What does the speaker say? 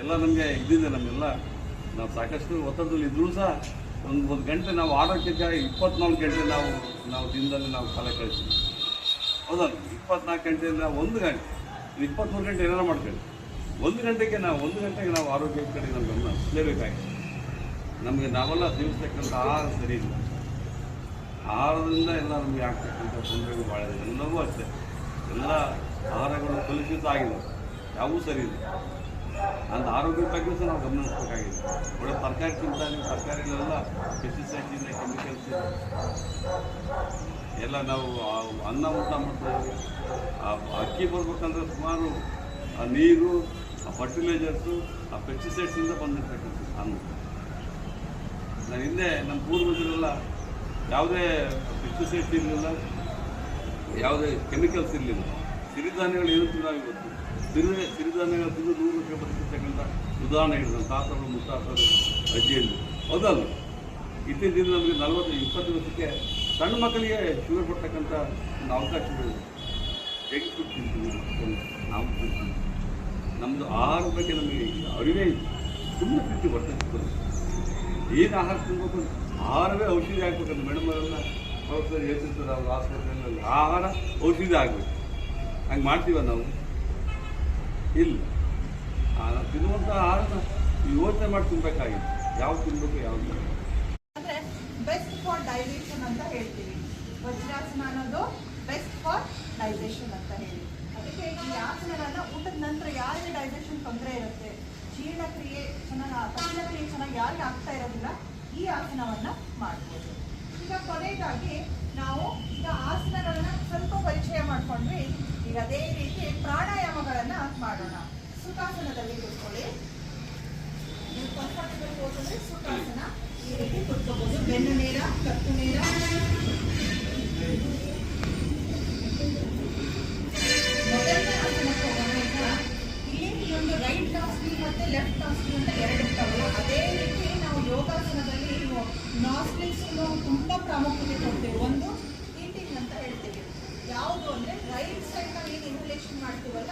ಎಲ್ಲ ನಮಗೆ ಇದ್ದಿದೆ ನಮ್ಮೆಲ್ಲ ನಾವು ಸಾಕಷ್ಟು ಒತ್ತಡದಲ್ಲಿ ಇದ್ರೂ ಸಹ ಒಂದು ಒಂದು ಗಂಟೆ ನಾವು ಆರೋಗ್ಯಕ್ಕಾಗಿ ಇಪ್ಪತ್ನಾಲ್ಕು ಗಂಟೆ ನಾವು ನಾವು ದಿನದಲ್ಲಿ ನಾವು ಕಾಲ ಕಳಿಸ್ತೀವಿ. ಹೌದಲ್ಲ ಇಪ್ಪತ್ನಾಲ್ಕು ಗಂಟೆಯಿಂದ ಒಂದು ಗಂಟೆ ಇಪ್ಪತ್ತ್ಮೂರು ಗಂಟೆ ಏನಾರು ಮಾಡ್ಕೊಳ್ಳಿ. ಒಂದು ಗಂಟೆಗೆ ನಾವು, ಒಂದು ಗಂಟೆಗೆ ನಾವು ಆರೋಗ್ಯದ ಕಡೆ ನಮ್ಮ ಗಮನ ನಮಗೆ ನಾವೆಲ್ಲ ಸೇವಿಸ್ತಕ್ಕಂಥ ಆಹಾರ ಸರಿ ಇಲ್ಲ. ಆಹಾರದಿಂದ ಎಲ್ಲ ನಮಗೆ ಆಗ್ತಕ್ಕಂಥ ತೊಂದರೆಗಳು ಭಾಳ ಇದೆ. ಎಲ್ಲವೂ ಅಷ್ಟೇ. ಎಲ್ಲ ಆಹಾರಗಳು ಕಲುಷಿತ ಆಗಿದೆ ಯಾವೂ ಸರಿ ಇಲ್ಲ. ಅಂತ ಆರೋಗ್ಯದ ಬಗ್ಗೆ ಸಹ ನಾವು ಗಮನಿಸಬೇಕಾಗಿದೆ. ಒಳ್ಳೆ ತರಕಾರಿ ತಿಂತಾನೆ ತರಕಾರಿಗಳೆಲ್ಲ ಪೆಸ್ಟಿಸೈಡ್ಸ್ ಇದೆ ಕೆಮಿಕಲ್ಸ್ ಎಲ್ಲ ನಾವು ಅನ್ನ ಊಟ ಮಾಡ್ತೀವಿ ಆ ಅಕ್ಕಿ ಬರ್ಬೇಕಂದ್ರೆ ಸುಮಾರು, ಆ ನೀರು, ಆ ಫರ್ಟಿಲೈಸರ್ಸು ಆ ಪೆಸ್ಟಿಸೈಡ್ಸಿಂದ ಬಂದಿರ್ತಕ್ಕಂಥದ್ದು ಅನ್ನ. ನಾನು ಹಿಂದೆ ನಮ್ಮ ಪೂರ್ವಜರೆಲ್ಲ ಯಾವುದೇ ಪೆಸ್ಟಿಸೈಡ್ಸ್ ಇರಲಿಲ್ಲ, ಯಾವುದೇ ಕೆಮಿಕಲ್ಸ್ ಇರಲಿಲ್ಲ. ಸಿರಿಧಾನ್ಯಗಳು ನಾವು ಇವತ್ತು ಸಿರಿ ಸಿರಿಧಾನ್ಯಗಳ ತಿಂದು ನೂರು ರೂಪಾಯಿ ಬದುಕಿರ್ತಕ್ಕಂಥ ಉದಾಹರಣೆ ನಮ್ಮ ತಾತರು, ಮುತ್ತಾತರು ಅಜ್ಜಿಯಲ್ಲಿ ಹೌದಲ್ಲ ಇತ್ತೀಚಿನ ನಮಗೆ ನಲವತ್ತು, ಇಪ್ಪತ್ತು ವರ್ಷಕ್ಕೆ ಸಣ್ಣ ಮಕ್ಕಳಿಗೆ ಶುಗರ್ ಕೊಡ್ತಕ್ಕಂಥ ಒಂದು ಅವಕಾಶಗಳಿದೆ ಜಂಕ್ ಫುಡ್ ತಿಂತೀವಿ. ನಾವು ತಿಂತೀವಿ ನಮ್ಮದು ಆಹಾರ ಬಗ್ಗೆ ನಮಗೆ ಅರಿವೇ ಇಲ್ಲ. ಸುಮ್ಮನೆ ತಿಂತೀವಿ ಹೊಟ್ಟೆ ಏನು ಆಹಾರ ತಿನ್ಬೇಕು ಆಹಾರವೇ ಔಷಧಿ ಆಗ್ಬೇಕಂತ ಮೇಡಮ್ ಅವರೆಲ್ಲ ಪ್ರೊಫೆಸರ್ ಹೇಳ್ತಿರ್ತಾರೆ, ಅವ್ರ ಆಸ್ಪತ್ರೆಗಳಲ್ಲಿ ಆಹಾರ ಔಷಧಿ ಆಗಬೇಕು. ಹಂಗೆ ಮಾಡ್ತೀವ ನಾವು? ಇಲ್ಲ. ತಿನ್ನುವಂತಹ ಆಹಾರನ ಯೋಚನೆ ಮಾಡಿ ತಿನ್ಬೇಕಾಗಿತ್ತು ಯಾವ್ದು ತಿನ್ಬೇಕು, ಯಾವ್ದು. ಅಂದ್ರೆ ಬೆಸ್ಟ್ ಫಾರ್ ಡೈಜೆಷನ್ ಅಂತ ಹೇಳ್ತೀವಿ. ವಜ್ರಾಸನ ಅನ್ನೋದು ಬೆಸ್ಟ್ ಫಾರ್ ಡೈಜೆಷನ್ ಅಂತ ಹೇಳಿ. ಅದಕ್ಕೆ ಈ ಆಸನಗಳನ್ನ ಊಟದ ನಂತರ ಯಾರಿಗೆ ಡೈಜೆಷನ್ ತೊಂದರೆ ಇರುತ್ತೆ? ಜೀರ್ಣಕ್ರಿಯೆ ಚೆನ್ನಾಗಿ ಪಚನಕ್ರಿಯೆ ಚೆನ್ನಾಗಿ ಯಾರಿಗೆ ಆಗ್ತಾ ಇರೋದಿಲ್ಲ, ಈ ಆಸನವನ್ನ ಮಾಡ್ಬೋದು. ಈಗ ಕೊನೆಗಾಗಿ ನಾವು ಈಗ ಆಸನಗಳನ್ನ ಸ್ವಲ್ಪ ಪರಿಚಯ ಮಾಡ್ಕೊಂಡ್ವಿ. ಈಗ ಅದೇ ರೀತಿ ಪ್ರಾಣಾಯಾಮಗಳನ್ನ ಮಾಡೋಣ. ಸುಖಾಸನದಲ್ಲಿ ಕೂತ್ಕೊಳ್ಳಿ. ನೀವು ಕಂಫರ್ಟಬಲ್ ಹೋದ್ರೆ ಸುಖಾಸನ ಈ ರೀತಿ ಕುತ್ಕೋಬಹುದು ಬೆನ್ನು ನೇರ, ಕತ್ತು ನೇರ. ಮೊದಲನೇ ಆಸನಕ್ಕೆ ಹೋಗೋಣ ಇಲ್ಲಿ ಒಂದು ರೈಟ್ ನಾಸ್ಟ್ರಿ ಮತ್ತೆ ಲೆಫ್ಟ್ ನಾಸ್ಟ್ರಿ ಅಂತ ಎರಡು ಇರ್ತಾವಲ್ಲ, ಅದೇ ರೀತಿ ನಾವು ಯೋಗಾಸನದಲ್ಲಿ ನಾಸ್ಟ್ರಿಲ್ಸ್ ತುಂಬಾ ಪ್ರಾಮುಖ್ಯತೆ ಒಂದು ಹೀಟಿಂಗ್ ಅಂತ ಹೇಳ್ತೀವಿ ಯಾವುದು ಅಂದ್ರೆ ರೈಟ್ ಸೈಡ್ ನಾವು ಏನು ಇನ್ಹಲೇಷನ್ ಮಾಡ್ತೀವಲ್ಲ?